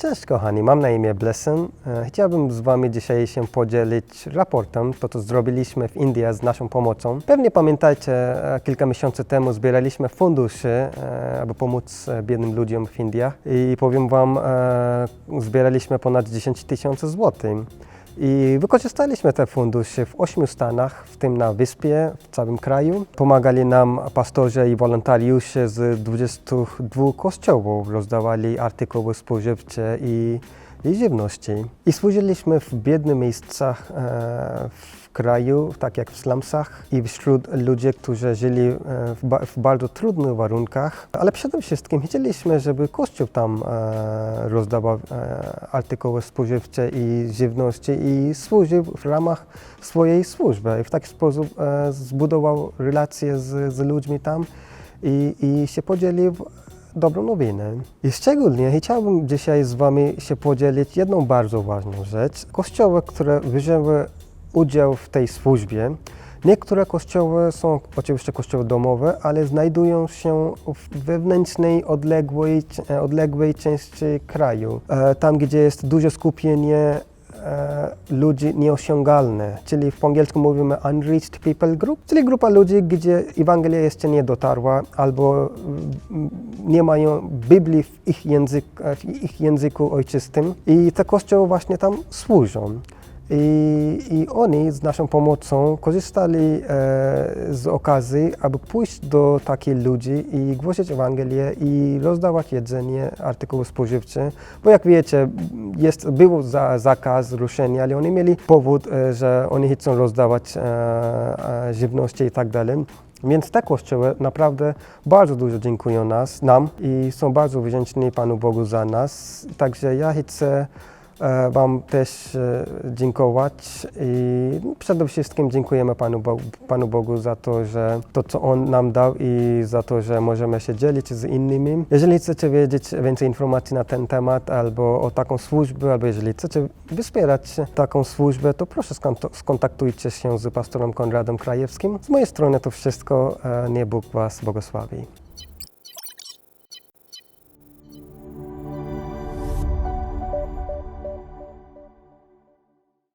Cześć kochani, mam na imię Blessing. E, Chciałbym z Wami dzisiaj się podzielić raportem, to co zrobiliśmy w Indii z naszą pomocą. Pewnie pamiętacie, e, kilka miesięcy temu zbieraliśmy fundusze, aby pomóc e, biednym ludziom w Indiach i powiem Wam, zbieraliśmy ponad 10 tysięcy złotych. I wykorzystaliśmy te fundusze w ośmiu stanach, w tym na wyspie, w całym kraju. Pomagali nam pastorzy i wolontariusze z 22 kościołów, rozdawali artykuły spożywcze i, i żywności. I służyliśmy w biednych miejscach e, w kraju, tak jak w slumsach i wśród ludzi, którzy żyli e, w, ba- w bardzo trudnych warunkach. Ale przede wszystkim chcieliśmy, żeby Kościół tam e, rozdawał artykuły spożywcze i żywności i służył w ramach swojej służby. I w taki sposób zbudował relacje z, z ludźmi tam i, i się podzielił dobrą nowinę. I szczególnie chciałbym dzisiaj z Wami się podzielić jedną bardzo ważną rzecz. Kościoły, które wzięły udział w tej służbie, Niektóre kościoły są oczywiście kościoły domowe, ale znajdują się w wewnętrznej, odległej, odległej części kraju, e, tam gdzie jest duże skupienie ludzi nieosiągalnych, czyli po angielsku mówimy unreached people group, czyli grupa ludzi, gdzie Ewangelia jeszcze nie dotarła albo mm, nie mają Biblii w ich, język, w ich języku ojczystym i te kościoły właśnie tam służą. I, I oni z naszą pomocą korzystali e, z okazji, aby pójść do takich ludzi i głosić Ewangelię i rozdawać jedzenie, artykuły spożywcze. Bo jak wiecie, jest, był za, zakaz ruszenia, ale oni mieli powód, e, że oni chcą rozdawać e, e, żywności i tak dalej. Więc te kościoły naprawdę bardzo dużo dziękują nas, nam i są bardzo wdzięczni Panu Bogu za nas. Także ja chcę Wam też e, dziękować i przede wszystkim dziękujemy Panu Bogu, Panu Bogu za to, że to, co On nam dał i za to, że możemy się dzielić z innymi. Jeżeli chcecie wiedzieć więcej informacji na ten temat albo o taką służbę, albo jeżeli chcecie wspierać taką służbę, to proszę skont- skontaktujcie się z pastorem Konradem Krajewskim. Z mojej strony to wszystko. E, Nie Bóg Was błogosławi.